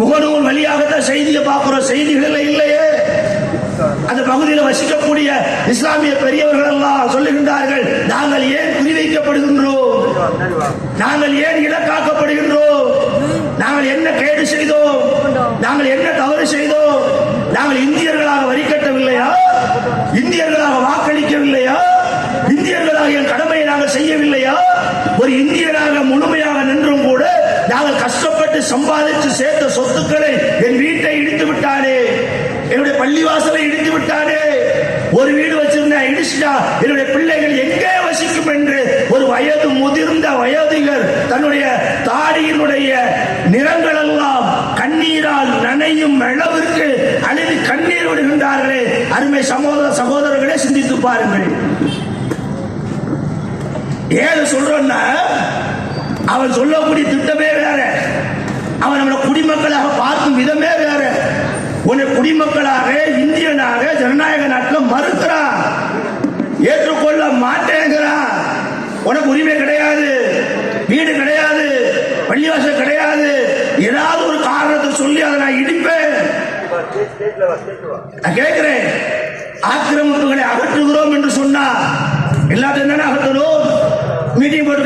முகநூல் வழியாகத்தான் செய்தியை பார்க்கிறோம். செய்திகள் இல்லையே. அந்த பகுதியில் வசிக்கக்கூடிய இஸ்லாமிய பெரியவர்கள் எல்லாம் சொல்லுகின்றார்கள் நாங்கள் ஏன் குறிவைக்கப்படுகின்றோம் நாங்கள் ஏன் இலக்காக்கப்படுகின்றோம்? நாங்கள் என்ன கேடு செய்தோம்? நாங்கள் என்ன தவறு செய்தோம்? நாங்கள் இந்தியர்களாக வரி கட்டவில்லையா? இந்தியர்களாக வாக்களிக்கவில்லையா? இந்தியர்களாக என் கடமையை நாங்கள் செய்யவில்லையா? ஒரு இந்தியராக நாங்கள் கஷ்டப்பட்டு சம்பாதித்து சேர்த்த சொத்துக்களை என் வீட்டை இடித்து விட்டானே. என்னுடைய பள்ளிவாசலை இடித்து விட்டானே. ஒரு வீடு வச்சிருந்தா இடிச்சுட்டா என்னுடைய பிள்ளைகள் எங்கே வசிக்கும் என்று ஒரு வயது முதிர்ந்த வயதிகர் தன்னுடைய தாடியினுடைய நிறங்கள் எல்லாம் கண்ணீரால் நனையும் அளவிற்கு அழுது கண்ணீர் விடுகின்றார்களே. அருமை சகோதர சகோதரர்களே சிந்தித்து பாருங்கள். ஏது சொல்றோம்னா அவன் சொல்லக்கூடிய திட்டமே வேற. அவன் நம்மளை குடிமக்களாக பார்க்கும் விதமே வேற. உன்னை குடிமக்களாக இந்தியனாக ஜனநாயக நாட்டில் மறுக்கிறான் ஏற்றுக்கொள்ள மாட்டேங்கிறான் உனக்கு உரிமை கிடையாது. வீடு கிடையாது. பள்ளிவாசல் கிடையாது. ஏதாவது ஒரு காரணத்தை சொல்லி அதை நான் இடிப்பேன். நான் கேட்கிறேன். ஆக்கிரமிப்புகளை அகற்றுகிறோம் என்று சொன்னா எல்லாத்தையும் தானே அகற்றணும்? மீட்டிங் போட்டு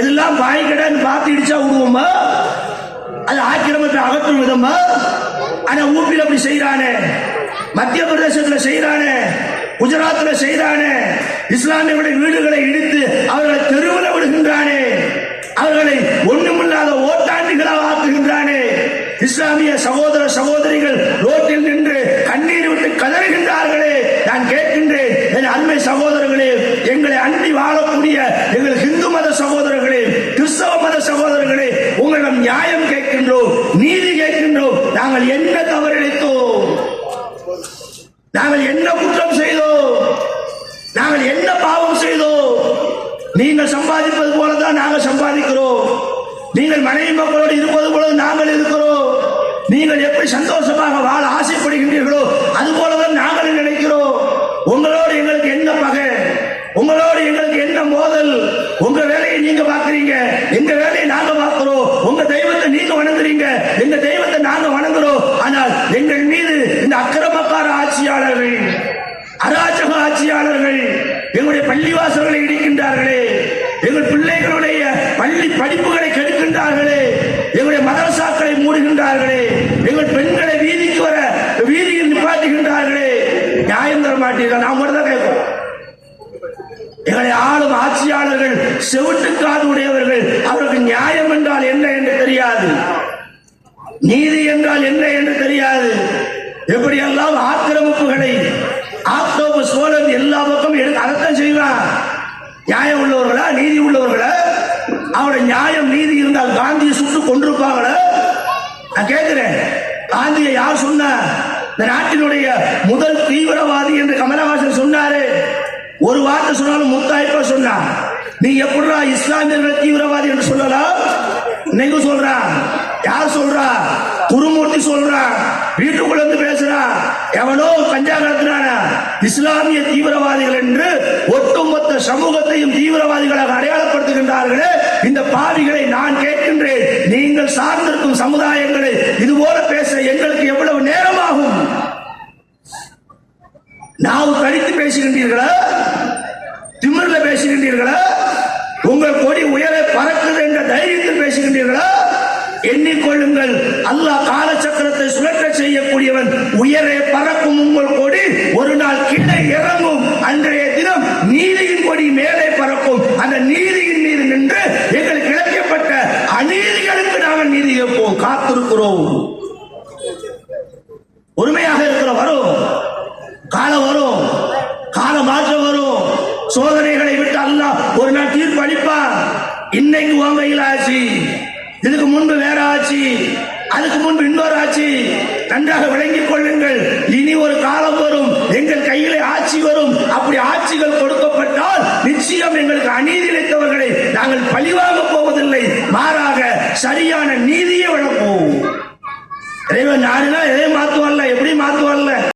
வர்றேன் பாய் கடைன்னு பார்த்து இடிச்சா விடுவோமா? அது ஆக்கிரமத்தை அகற்றும் விதமா? ஆனா ஊப்பில் அப்படி செய்யறானே மத்திய பிரதேசத்துல செய்யறானே குஜராத்ல செய்யறானே இஸ்லாமியர்களுடைய வீடுகளை இடித்து அவர்களை தெருவில் விடுகின்றானே. அவர்களை ஒண்ணுமில்லாத ஓட்டாண்டிகளாக ஆக்குகின்றானே. இஸ்லாமிய சகோதர சகோதரிகள் ரோட்டில் நின்று கண்ணீர் விட்டு கதறுகின்றார்கள் நான் கேட்கின்றேன் என் அண்மை சகோதரர்களே எங்களை அண்டி வாழக்கூடிய எங்கள் இந்து மத சகோதரர்களே கிறிஸ்தவ மத சகோதரர்களே உங்களிடம் நியாயம் கேட்கின்றோம் நீதி கேட்கின்றோம். நாங்கள் என்ன தவறிழைத்தோம் நாங்கள் என்ன குற்றம் செய்தோம்? நாங்கள் என்ன பாவம் செய்தோம்? நீங்கள் சம்பாதிப்பது போலதான் நாங்கள் சம்பாதிக்கிறோம். நீங்கள் மனைவி மக்களோடு இருப்பது போல நாங்கள் இருக்கிறோம். நீங்கள் எப்படி சந்தோஷமாக வாழ ஆசைப்படுகின்றீர்களோ அது போலதான் நாங்கள் நினைக்கிறோம். உங்களோடு எங்களுக்கு என்ன பகை? உங்களோடு எங்களுக்கு என்ன மோதல்? உங்க நீங்க பாக்குறீங்க எங்க வேலையை நாங்க பாக்குறோம் உங்க தெய்வத்தை நீங்க வணங்குறீங்க. எங்க தெய்வத்தை நாங்க வணங்குறோம். ஆனால் எங்கள் மீது இந்த அக்கிரமக்கார ஆட்சியாளர்கள் அராஜக ஆட்சியாளர்கள் எங்களுடைய பள்ளிவாசல்களை இடிக்கின்றார்களே. எங்கள் பிள்ளைகளுடைய பள்ளி படிப்புகளை கெடுக்கின்றார்களே. எங்களுடைய மதரசாக்களை மூடுகின்றார்களே. எங்கள் பெண்களை வீதிக்கு வர வீதியில் நிப்பாட்டுகின்றார்களே. நியாயம் தர மாட்டீர்கள். நாம் எங்களை ஆளும் ஆட்சியாளர்கள் செவிட்டுக்காது உடையவர்கள் அவருக்கு நியாயம் என்றால் என்ன என்று தெரியாது. நீதி என்றால் என்ன என்று தெரியாது. எப்படியெல்லாம் ஆக்கிரமிப்புகளை ஆக்டோபஸ் சோழன் எல்லா பக்கம் எடுக்க அதைத்தான் செய்வான். நியாயம் உள்ளவர்களா நீதி உள்ளவர்களா? அவருடைய நியாயம் நீதி இருந்தால் காந்தியை சுட்டு கொண்டிருப்பாங்களா நான் கேட்கிறேன் காந்தியை யார் சொன்ன இந்த நாட்டினுடைய முதல் தீவிரவாதி என்று கமலஹாசன் சொன்னாரு. ஒரு வார்த்தை சொன்னாலும் முத்தாய்ப்பா சொன்னா. நீ எப்படா இஸ்லாமியர்கள் தீவிரவாதி என்று சொல்லலாம் இன்னைக்கு சொல்றா? யார் சொல்றா? குருமூர்த்தி சொல்றா. வீட்டுக்குள்ள இருந்து பேசுறா. எவனோ கஞ்சா கடத்துறானா இஸ்லாமிய தீவிரவாதிகள் என்று ஒட்டுமொத்த சமூகத்தையும் தீவிரவாதிகளாக அடையாளப்படுத்துகின்றார்களே. இந்த பாவிகளை நான் கேட்கின்றேன். நீங்கள் சார்ந்திருக்கும் சமுதாயங்களை இது போல பேச எங்களுக்கு எவ்வளவு நேரமாகும்? நாவு கடித்து பேசுகின்றீர்களா திமிர்ல பேசுகின்றீர்களா உங்கள் கொடி உயர பறக்குது என்ற தைரியத்தில் பேசுகின்றீர்களா எண்ணிக்கொள்ளுங்கள். அல்லாஹ் காலச்சக்கரத்தை சுழற்ற செய்யக்கூடியவன் உயரே பறக்கும் உங்கள் கொடி ஒரு நாள் கீழே இறங்கும். அன்றைய தினம் நீதியின் கொடி மேலே பறக்கும். அந்த நீதியின் மீது நின்று எங்களுக்கு இழைக்கப்பட்ட அநீதிகளுக்கு நாங்கள் நீதி கேட்போம். காத்திருக்கிறோம். உரிமையாக இருக்கிற வரும் காலம் வரும் கால மாற்றம் வரும் சோதனைகளை விட்டு அல்லாஹ் ஒரு நாள் தீர்ப்பு அளிப்பான் இன்னைக்கு உன் கையில் ஆச்சு. இதுக்கு முன்பு வேற ஆச்சு. அதுக்கு முன்பு இன்னொரு ஆட்சி நன்றாக விளங்கிக் கொள்ளுங்கள். இனி ஒரு காலம் வரும். எங்கள் கையிலே ஆட்சி வரும். அப்படி ஆட்சிகள் கொடுக்கப்பட்டால் நிச்சயம் எங்களுக்கு அநீதி இழைத்தவர்களை நாங்கள் பழிவாக போவதில்லை. மாறாக சரியான நீதியை வழங்குவோம். இறைவன் நாடுனா